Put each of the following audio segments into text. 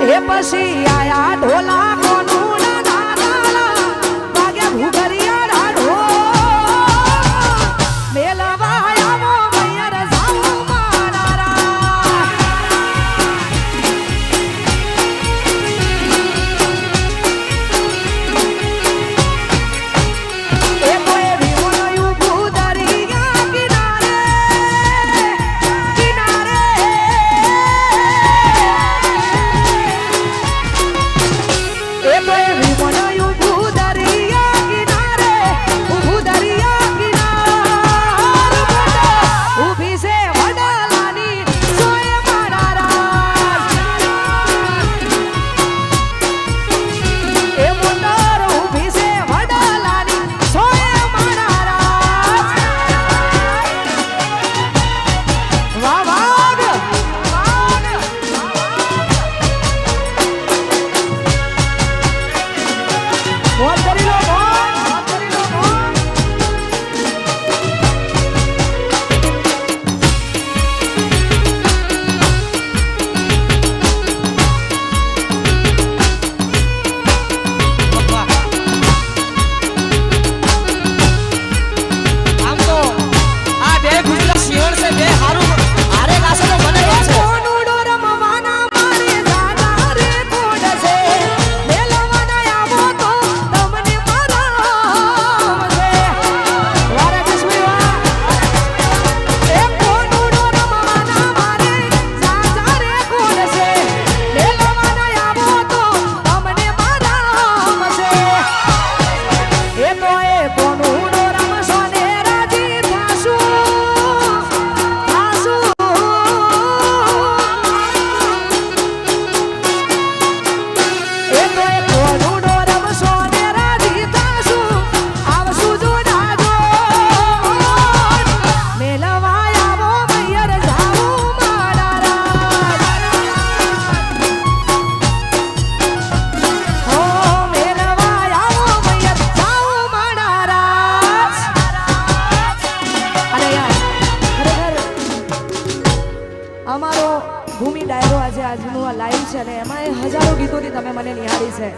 હે પછી આયા ઢોલા કોનું ના ના ભાગ્યા ભૂગરી એમનું આ લાઈવ છે અને એમાં એ હજારો ગીતોથી તમે મને નિહાળી છે.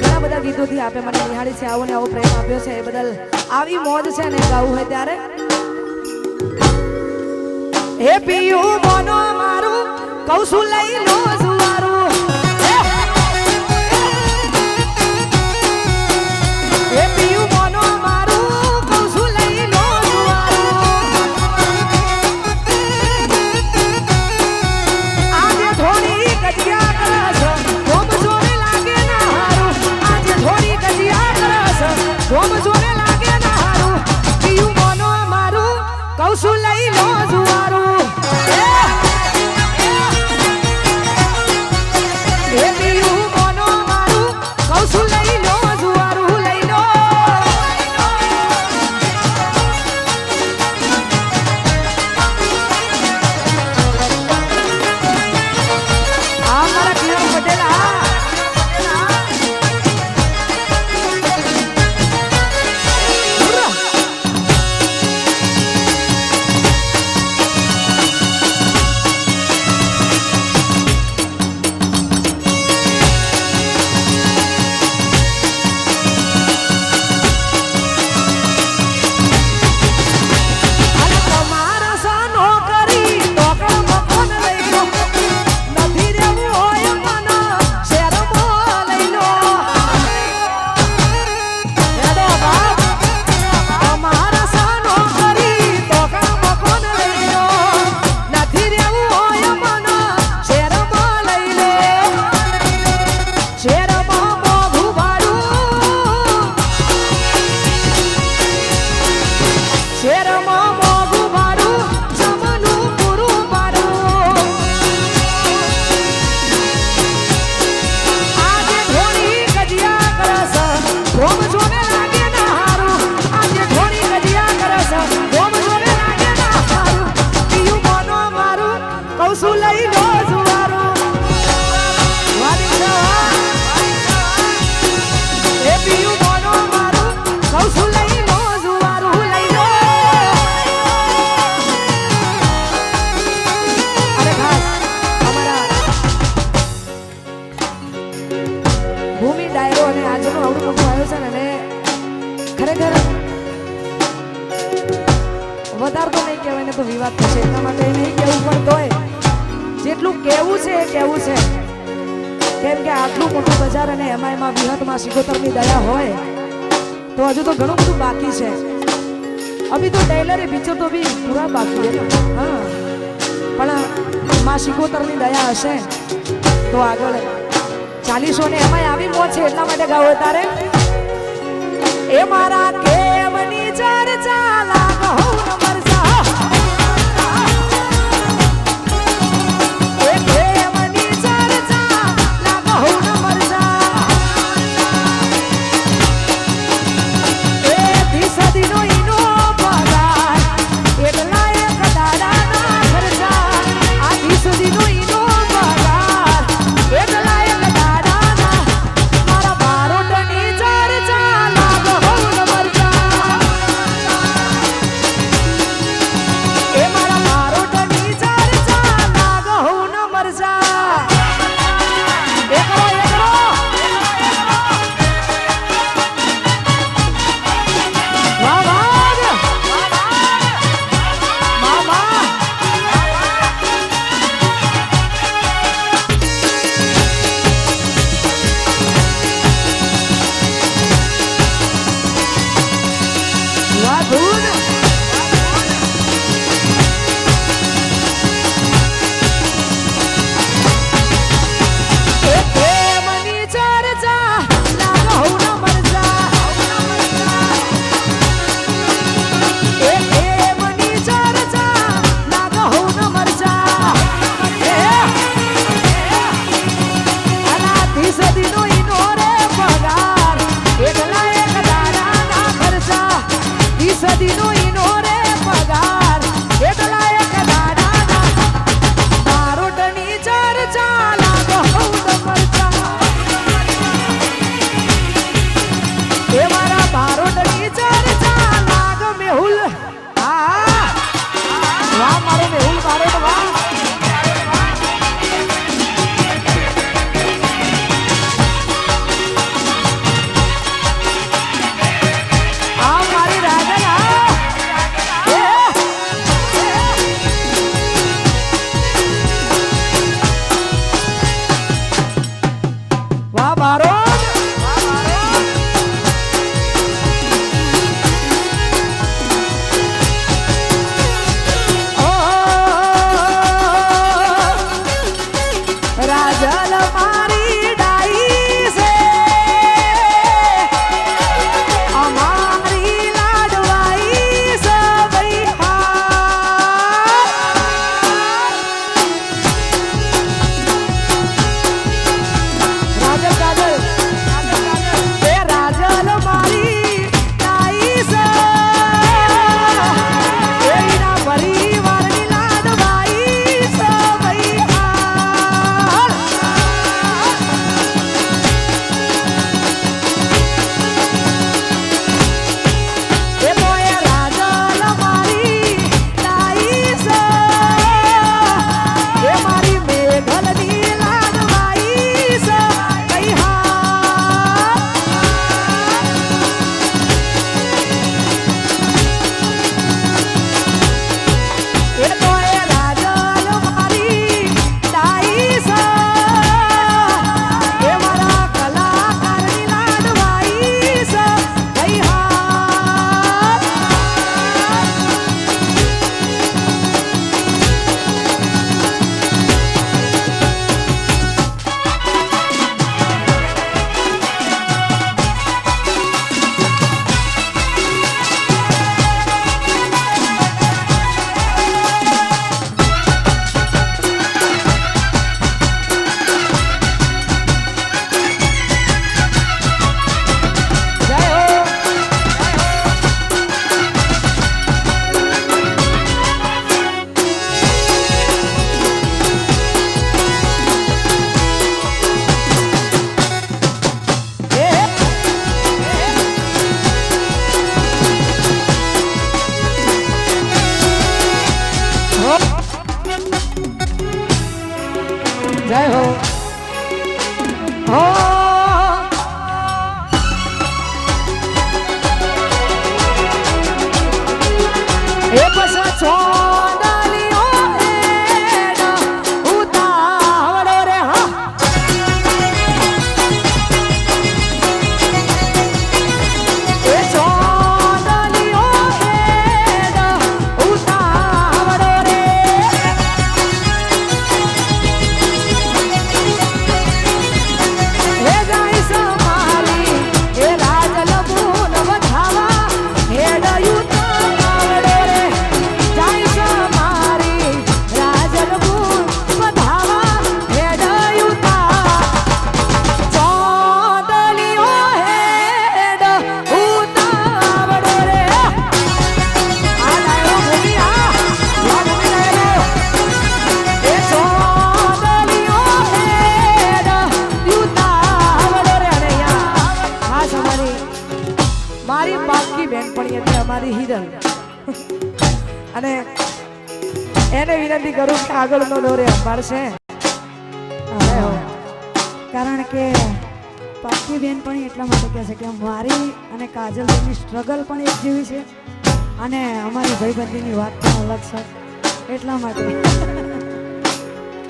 ઘણા બધા ગીતોથી આપે મને નિહાળી છે, આવો ને આવો પ્રેમ આપ્યો છે. એ બદલ આવી મોજ છે ને ગાવું હોય ત્યારે. હે પીયું, મોનો મારું કૌશું લઈ લો સૌનું મોટું આયોજન અને ખરેખર વધારે તો નહીં કહેવાય ને તો વિવાદ થશે એના માટે નહીં કેવું પણ તોય જેટલું કેવું છે એ કહેવું છે કેમ કે આટલું મોટું બજાર અને એમાં એમાં વિહતમાં સિકોતરની દયા હોય તો હજુ તો ઘણું બધું બાકી છે અભી તો ટેલરે પિક્ચર તો બી પૂરા બાકી છે હા પણ માં સિકોતરની દયા હશે તો આગળ ચાલીસો ને એમાંય આવી મોજ છે. એટલા માટે ગાવો તારે. એ મારા કેવની એટલે અમારી હિરલ. અને એને વિનંતી કરું કે આગળનો દોરે અંબાડશે. કારણ કે પાકી બેન પણ એટલા માટે કહે છે કે મારી અને કાજલની સ્ટ્રગલ પણ એક જેવી છે. અને અમારી ભાઈબંધીની વાત પણ અલગ છે. એટલા માટે.